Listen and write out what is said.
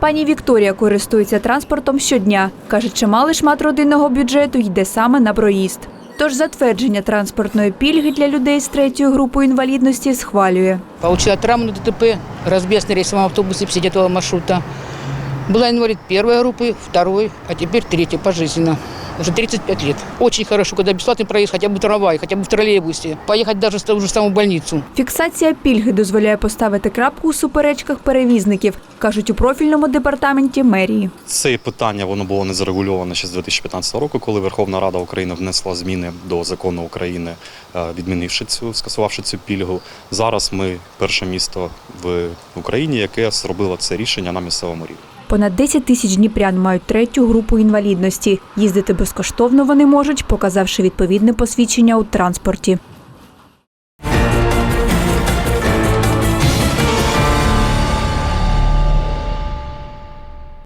Пані Вікторія користується транспортом щодня. Каже, чималий шмат родинного бюджету йде саме на проїзд. Тож затвердження транспортної пільги для людей з третьою групою інвалідності схвалює. Получила травму на ДТП, разбез на рейсовом автобусе 59 маршрута. Була інвалід першої групи, другої, а тепер третя пожизненно Уже 35 лет. Очень хорошо, когда бесплатный проезд хотя бы в трамвае, хотя бы в троллейбусе. Поехать даже в ту же самую больницу. Фіксація пільги дозволяє поставити крапку у суперечках перевізників, кажуть у профільному департаменті мерії. Це питання воно було не зарегульоване ще з 2015 року, коли Верховна Рада України внесла зміни до закону України, е, відмінивши цю, скасувавши цю пільгу. Зараз ми перше місто в Україні, яке зробило це рішення на місцевому рівні. Понад 10 тисяч дніпрян мають третю групу інвалідності. Їздити безкоштовно вони можуть, показавши відповідне посвідчення у транспорті.